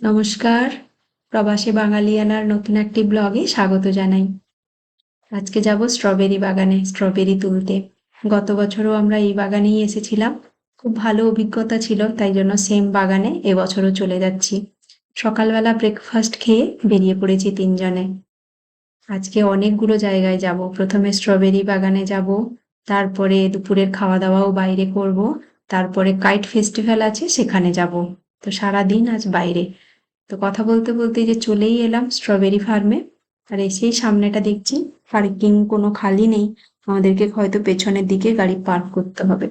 নমস্কার। প্রবাসী বাঙালিয়ানার নতুন একটি ব্লগে স্বাগত জানাই। আজকে যাব স্ট্রবেরি বাগানে, স্ট্রবেরি তুলতে। গত বছরও আমরা এই বাগানেই এসেছিলাম। খুব ভালো অভিজ্ঞতা ছিল, তাই জন্য সেম বাগানে এবছরও চলে যাচ্ছি। সকালবেলা ব্রেকফাস্ট খেয়ে বেরিয়ে পড়েছি তিনজনে। আজকে অনেকগুলো জায়গায় যাব। প্রথমে স্ট্রবেরি বাগানে যাব, তারপরে দুপুরের খাওয়া দাওয়াও বাইরে করব, তারপরে কাইট ফেস্টিভ্যাল আছে, সেখানে যাব। তো সারা দিন আজ বাইরে। তো কথা বলতে বলতে যে চলেই এলাম স্ট্রবেরি ফার্মে আর এসেই সামনেটা দেখছি পার্কিং কোনো খালি নেই। আমাদেরকে হয়তো পেছনের দিকে গাড়ি পার্ক করতে হবে।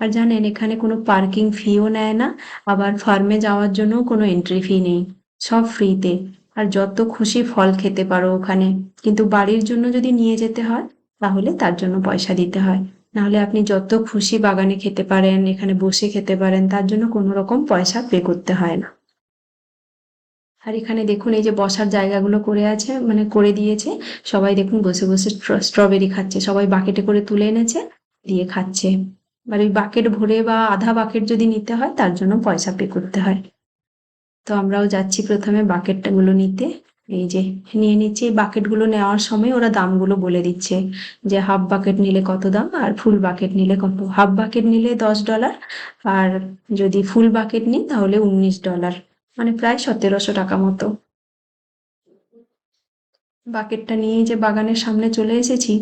আর জানেন, এখানে কোনো পার্কিং ফিও নেয় না, আবার ফার্মে যাওয়ার জন্য কোনো এন্ট্রি ফি নেই। সব ফ্রিতে আর যত খুশি ফল খেতে পারো ওখানে। কিন্তু বাড়ির জন্য যদি নিয়ে যেতে হয়, তাহলে তার জন্য পয়সা দিতে হয়। নাহলে আপনি যত খুশি বাগানে খেতে পারেন, এখানে বসে খেতে পারেন, তার জন্য কোনো রকম পয়সা পে করতে হয় না। আর এখানে দেখুন, এই যে বসার জায়গাগুলো করে আছে মানে করে দিয়েছে। সবাই দেখুন বসে বসে স্ট্রবেরি খাচ্ছে। সবাই বাকেটে করে তুলে এনেছে, দিয়ে খাচ্ছে। আর ওই বাকেট ভরে বা আধা বাকেট যদি নিতে হয়, তার জন্য পয়সা পে করতে হয়। তো আমরাও যাচ্ছি প্রথমে বাকেটগুলো নিতে। এই যে নিয়ে নিচ্ছি বাকেটগুলো নেওয়ার সময় ওরা দামগুলো বলে দিচ্ছে যে হাফ বাকেট নিলে কত দাম আর ফুল বাকেট নিলে কত? হাফ বাকেট নিলে দশ ডলার আর যদি ফুল বাকেট নিই তাহলে উনিশ ডলার মানে প্রায় সতেরোশো টাকা মতো। বাকেটটা নিয়ে যে বাগানের সামনে চলে এসেছি,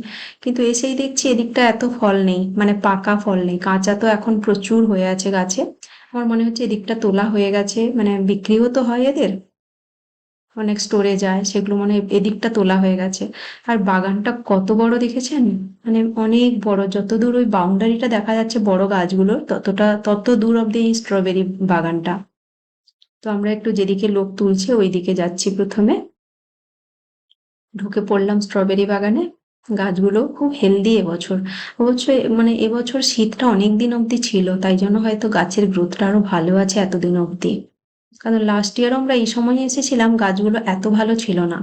কিন্তু এসেই দেখছি এদিকটা এত ফল নেই মানে পাকা ফল নেই, কাঁচা তো এখন প্রচুর হয়ে আছে গাছে। আমার মনে হচ্ছে এদিকটা তোলা হয়ে গেছে মানে বিক্রিও তো হয় এদের অনেক স্টোরে যায়, সেগুলো মনে হয় এদিকটা তোলা হয়ে গেছে। আর বাগানটা কত বড় দেখেছেন? মানে অনেক বড়, যত দূর ওই বাউন্ডারিটা দেখা যাচ্ছে বড় গাছগুলো, ততটা, তত দূর অব্দি এই স্ট্রবেরি বাগানটা। তো আমরা একটু যেদিকে লোক তুলছে ওই দিকে যাচ্ছি প্রথমে। ঢুকে পড়লাম স্ট্রবেরি বাগানে। গাছগুলো খুব হেলদি এবছর। অবশ্য মানে এবছর শীতটা অনেক দিন অবধি ছিল, তাই জন্য হয়তো গাছের গ্রোথটা আরও ভালো আছে এতদিন অবধি। কারণ লাস্ট ইয়ার আমরা এই সময় এসেছিলাম, গাছগুলো এত ভালো ছিল না।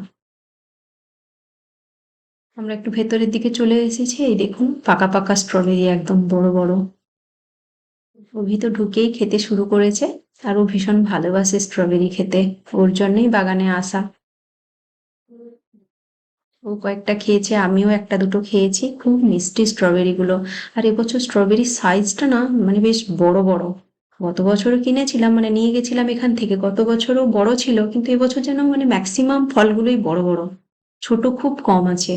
আমরা একটু ভেতরের দিকে চলে এসেছি, এই দেখুন, পাকা পাকা স্ট্রবেরি একদম বড় বড়। ও তো ঢুকেই খেতে শুরু করেছে আর ও ভীষণ ভালোবাসে স্ট্রবেরি খেতে, ওর জন্যই বাগানে আসা। ও কয়েকটা খেয়েছে, আমিও একটা দুটো খেয়েছি, খুব মিষ্টি স্ট্রবেরি গুলো। আর এবছর স্ট্রবেরির সাইজটা না মানে বেশ বড় বড়। গত বছরও কিনেছিলাম মানে নিয়ে গেছিলাম এখান থেকে। গত বছরও বড় ছিল, কিন্তু এবছর যেন মানে ম্যাক্সিমাম ফলগুলোই বড় বড়। ছোট খুব কম আছে।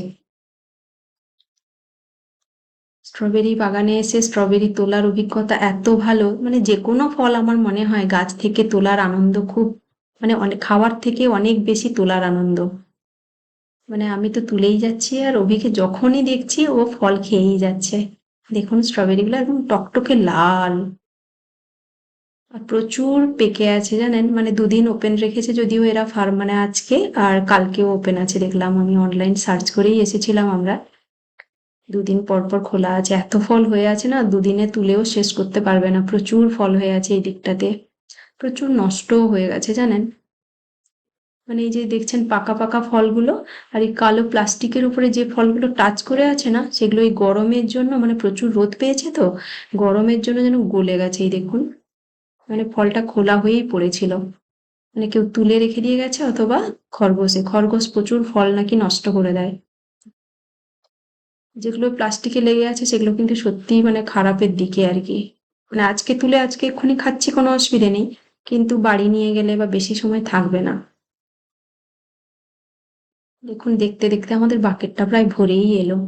স্ট্রবেরি বাগানে এসে স্ট্রবেরি তোলার অভিজ্ঞতা এত ভালো মানে যে কোনো ফল আমার মনে হয় গাছ থেকে তোলার আনন্দ খুব মানে অনেক খাওয়ার থেকে অনেক বেশি তোলার আনন্দ। মানে আমি তো তুলেই যাচ্ছি আর অভিকে যখনই দেখছি ও ফল খেয়েই যাচ্ছে। দেখুন স্ট্রবেরিগুলো একদম টকটকে লাল। আর প্রচুর পেকে আছে, জানেন? মানে দুদিন ওপেন রেখেছে যদিও এরা ফার্ম মানে আজকে আর কালকেও ওপেন আছে। দেখলাম আমি অনলাইন সার্চ করেই এসেছিলাম আমরা। দুদিন পর পর খোলা আছে। এত ফল হয়ে আছে না, দুদিনে তুলেও শেষ করতে পারবে না। প্রচুর ফল হয়ে আছে এই দিকটাতে। প্রচুর নষ্টও হয়ে গেছে, জানেন? মানে এই যে দেখছেন পাকা পাকা ফলগুলো, আর এই কালো প্লাস্টিকের উপরে যে ফলগুলো টাচ করে আছে না, সেগুলো এই গরমের জন্য মানে প্রচুর রোদ পেয়েছে তো, গরমের জন্য যেন গলে গেছে। এই দেখুন মানে ফলটা খোলা হয়েই পড়েছিল। মানে কেউ তুলে রেখে দিয়ে গেছে অথবা খরগোশে। খরগোশ প্রচুর ফল নাকি নষ্ট করে দেয়। যেগুলো প্লাস্টিকে লেগে আছে সেগুলো কিন্তু সত্যিই মানে খারাপের দিকে আর কি। মানে আজকে তুলে আজকে এক্ষুনি খাচ্ছি, কোনো অসুবিধে নেই। কিন্তু বাড়ি নিয়ে গেলে বা বেশি সময় থাকবে না। দেখুন, দেখতে দেখতে আমাদের বাকেটটা প্রায় ভরেই এলো।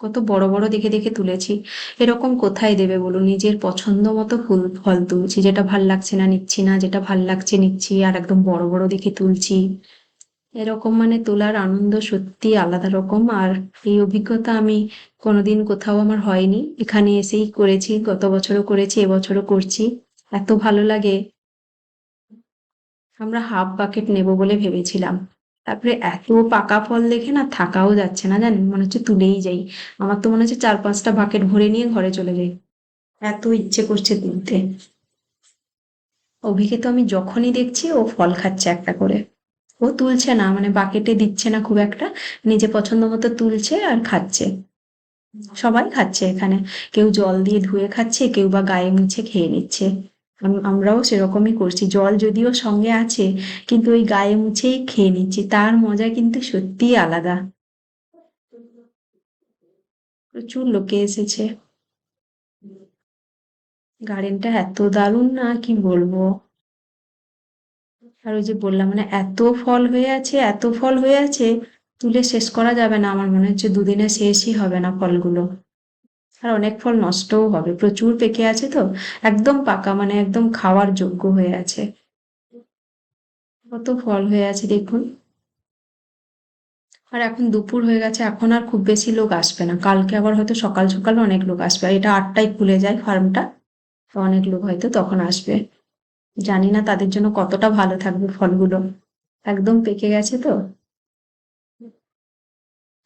কত বড় বড় দেখে দেখে তুলেছি। এরকম কোথায় দেবে বলুন? নিজের পছন্দ মতো ফুল, ফল তুলছি। যেটা ভালো লাগছে না, নিচ্ছি না। যেটা ভালো লাগছে, নিচ্ছি। আর একদম বড় বড় দেখে তুলছি। এরকম মানে তোলার আনন্দ সত্যি আলাদা রকম। আর এই অভিজ্ঞতা আমি কোনোদিন কোথাও আমার হয়নি। এখানে এসেই করেছি, গত বছরও করেছি এবছরও করছি। এত ভালো লাগে। আমরা হাফ বাকেট নেব বলে ভেবেছিলাম। তারপরে এত পাকা ফল দেখে না থাকাও যাচ্ছে না জানেন, মনে হচ্ছে তুলেই যাই। আমার তো মনে হচ্ছে চার পাঁচটা বাকেট ভরে নিয়ে ঘরে চলে যাই। এত ইচ্ছে করছে তুলতে। অভিকে তো আমি যখনই দেখছি ও ফল খাচ্ছে একটা করে। ও তুলছে না মানে বাকেটে দিচ্ছে না খুব একটা, নিজে পছন্দ মতো তুলছে আর খাচ্ছে। সবাই খাচ্ছে এখানে। কেউ জল দিয়ে ধুয়ে খাচ্ছে, কেউ বা গায়ে মুছে খেয়ে নিচ্ছে। আমরাও সেরকমই করছি। জল যদিও সঙ্গে আছে, কিন্তু ওই গায়ে মুছেই খেয়ে নিচ্ছি। তার মজা কিন্তু সত্যিই আলাদা। প্রচুর লোকে এসেছে। গার্ডেনটা এত দারুণ না, কি বলব? আর ওই যে বললাম মানে এত ফল হয়ে আছে, এত ফল হয়ে আছে, তুলে শেষ করা যাবে না। আমার মনে হচ্ছে দুদিনে শেষই হবে না ফলগুলো। আর অনেক ফল নষ্টও হবে। প্রচুর পেকে আছে তো। একদম পাকা মানে একদম খাওয়ার যোগ্য হয়ে আছে। কত ফল হয়ে আছে দেখুন। আর এখন দুপুর হয়ে গেছে, এখন আর খুব বেশি লোক আসবে না। কালকে আবার হয়তো সকাল সকাল অনেক লোক আসবে। এটা আটটায় খুলে যায় ফার্মটা, তো অনেক লোক হয়তো তখন আসবে। জানি না তাদের জন্য কতটা ভালো থাকবে ফলগুলো। একদম পেকে গেছে তো।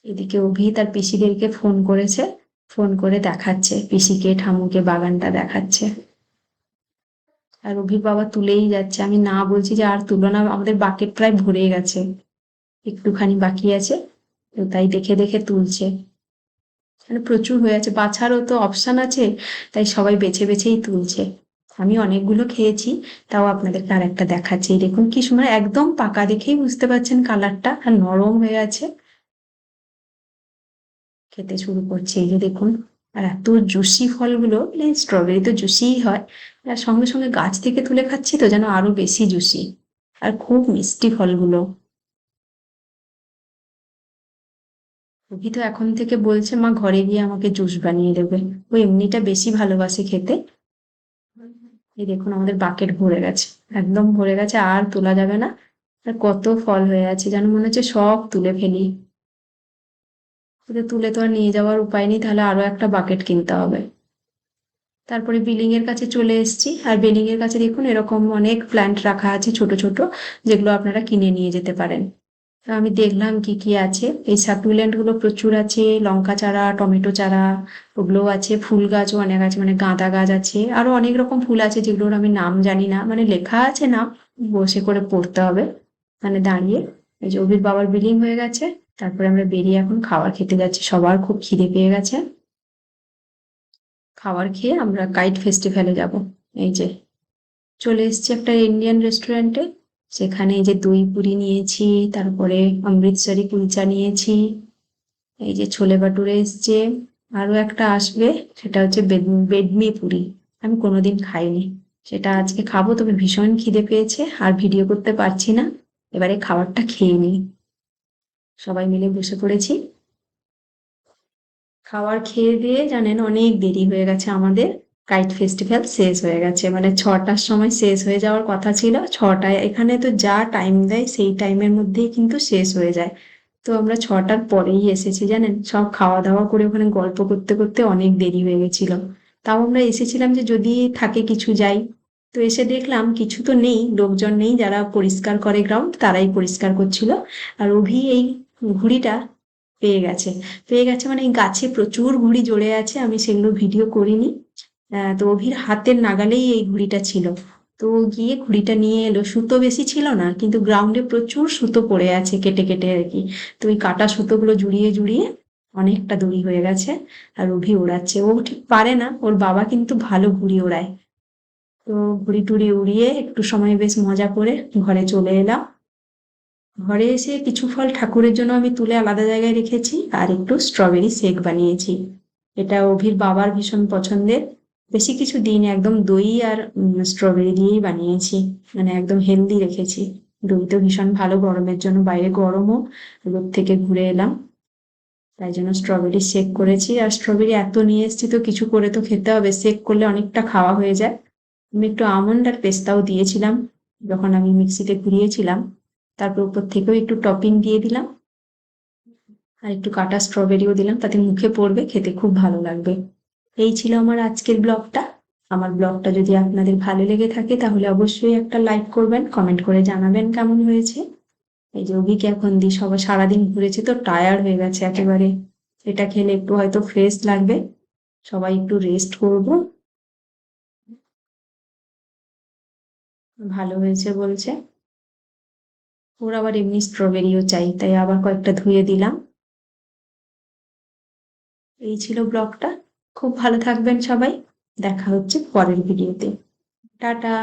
এদিকে অভি তার পিসিদেরকে ফোন করেছে। ফোন করে দেখাচ্ছে, পিসিকে ঠামুকে বাগানটা দেখাচ্ছে। আর অভির বাবা তুলেই যাচ্ছে। আমি না বলছি যে আর তুলো না, আমাদের বাকেট প্রায় ভরে গেছে। একটুখানি বাকি আছে, তো তাই দেখে দেখে তুলছে। মানে প্রচুর হয়ে আছে। বাছারও তো অপশান আছে, তাই সবাই বেছে বেছেই তুলছে। আমি অনেকগুলো খেয়েছি, তাও আপনাদেরকে আর একটা দেখাচ্ছি। দেখুন কি সুন্দর, একদম পাকা দেখেই বুঝতে পারছেন কালারটা। আর নরম হয়ে আছে। খেতে শুরু করছে। এই যে দেখুন, আর এত জুসি ফলগুলো স্ট্রবেরি তো জুসিই হয়, আর সঙ্গে সঙ্গে গাছ থেকে তুলে খাচ্ছি তো যেন আরও বেশি জুসি। আর খুব মিষ্টি ফলগুলো। রবি তো এখন থেকে বলছে, মা, ঘরে গিয়ে আমাকে জুস বানিয়ে দেবে। ও এমনিটা বেশি ভালোবাসে খেতে। এই দেখুন, আমাদের বাকেট ভরে গেছে। একদম ভরে গেছে, আর তোলা যাবে না। আর কত ফল হয়ে আছে, যেন মনে হচ্ছে সব তুলে ফেলি। তুলে তো আর নিয়ে যাওয়ার উপায় নেই, তাহলে আরও একটা বাকেট কিনতে হবে। তারপরে বিল্ডিং এর কাছে চলে এসেছি। আর বিল্ডিং এর কাছে দেখুন, এরকম অনেক প্ল্যান্ট রাখা আছে ছোট ছোট, যেগুলো আপনারা কিনে নিয়ে যেতে পারেন। আমি দেখলাম কি কি আছে। এই সাকুলেন্টগুলো প্রচুর আছে, লঙ্কা চারা, টমেটো চারা, ওগুলোও আছে, ফুল গাছও অনেক আছে মানে গাঁদা গাছ আছে। আরও অনেক রকম ফুল আছে যেগুলোর আমি নাম জানি না মানে লেখা আছে না বসে করে পড়তে হবে। মানে দাঁড়িয়ে, এই যে অভির বাবার বিলিং হয়ে গেছে। তারপরে আমরা বেরিয়ে এখন খাবার খেতে যাচ্ছি। সবার খুব খিদে পেয়ে গেছে। খাবার খেয়ে আমরা কাইট ফেস্টিভ্যালে যাব। এই যে, চলে এসেছি একটা ইন্ডিয়ান রেস্টুরেন্টে। সেখানে এই যে দই পুরি নিয়েছি, তারপরে অমৃতসরি কুলচা নিয়েছি, এই যে ছোলে বাটুরে এসছে। আরও একটা আসবে, সেটা হচ্ছে বেডমি পুরি। আমি কোনোদিন খাইনি। সেটা আজকে খাব, তবে ভীষণ খিদে পেয়েছে, আর ভিডিও করতে পারছি না। এবারে খাবারটা খেয়ে নিই। সবাই মিলে বসে পড়েছি। খাওয়ার খেয়ে দিয়ে জানেন অনেক দেরি হয়ে গেছে আমাদের। কাইট ফেস্টিভ্যাল শেষ হয়ে গেছে মানে ছটার সময় শেষ হয়ে যাওয়ার কথা ছিল। ছটায়, এখানে তো যা টাইম দেয় সেই টাইমের মধ্যেই কিন্তু শেষ হয়ে যায়। তো আমরা ছটার পরেই এসেছি জানেন, সব খাওয়া দাওয়া করে ওখানে গল্প করতে করতে অনেক দেরি হয়ে গেছিল। তাও আমরা এসেছিলাম যে যদি থাকে কিছু যাই। তো এসে দেখলাম কিছু তো নেই, লোকজন নেই যারা পরিষ্কার করে গ্রাউন্ড তারাই পরিষ্কার করছিল। আর অভি এই ঘুড়িটা পেয়ে গেছে। পেয়ে গেছে মানে গাছে প্রচুর ঘুড়ি জড়ে আছে, আমি সেগুলো ভিডিও করিনি। তো অভির হাতের নাগালেই এই ঘুড়িটা ছিল। তো গিয়ে ঘুড়িটা নিয়ে এলো। সুতো বেশি ছিল না, কিন্তু গ্রাউন্ডে প্রচুর সুতো পড়ে আছে কেটে কেটে আর কি। তো ওই কাটা সুতোগুলো জুড়িয়ে জুড়িয়ে অনেকটা দড়ি হয়ে গেছে আর অভি ওড়াচ্ছে। ও ঠিক পারে না, ওর বাবা কিন্তু ভালো ঘুড়ি ওড়ায়। তো ঘুড়ি টুড়ি উড়িয়ে একটু সময় বেশ মজা করে ঘরে চলে এলাম। ঘরে এসে কিছু ফল ঠাকুরের জন্য আমি তুলে আলাদা জায়গায় রেখেছি আর একটু স্ট্রবেরি শেক বানিয়েছি। এটা অভির বাবার ভীষণ পছন্দের। বেশি কিছু দিন একদম দই আর স্ট্রবেরি দিয়েই বানিয়েছি। মানে একদম হেলদি রেখেছি। দই তো ভীষণ ভালো, গরমের জন্য বাইরে গরমও, রোদ থেকে ঘুরে এলাম। তাই জন্য স্ট্রবেরি শেক করেছি। আর স্ট্রবেরি এত নিয়ে এসেছি তো কিছু করে তো খেতে হবে। শেক করলে অনেকটা খাওয়া হয়ে যায়। আমি একটু আমন্ড আর পেস্তাও দিয়েছিলাম, যখন আমি মিক্সিতে ঘুরিয়েছিলাম। তারপর উপর থেকেও একটু টপিং দিয়ে দিলাম। আর একটু কাটা স্ট্রবেরিও দিলাম, তাতে মুখে পড়বে, খেতে খুব ভালো লাগবে। এই ছিল আমার আজকের ব্লগটা। আমার ব্লগটা যদি আপনাদের ভালো লেগে থাকে, তাহলে অবশ্যই একটা লাইক করবেন, কমেন্ট করে জানাবেন কেমন হয়েছে। এই যে অভিকে এখন দিই সবাই সারাদিন ঘুরেছে, তো টায়ার্ড হয়ে গেছে একেবারে। এটা খেলে একটু হয়তো ফ্রেশ লাগবে। সবাই একটু রেস্ট করব। ভালো হয়েছে বলছে। ওর আবার এমনি স্ট্রবেরিও চাই, তাই আবার কয়েকটা ধুয়ে দিলাম। এই ছিল ব্লগটা। খুব ভালো থাকবেন সবাই। দেখা হচ্ছে পরের ভিডিওতে। টাটা!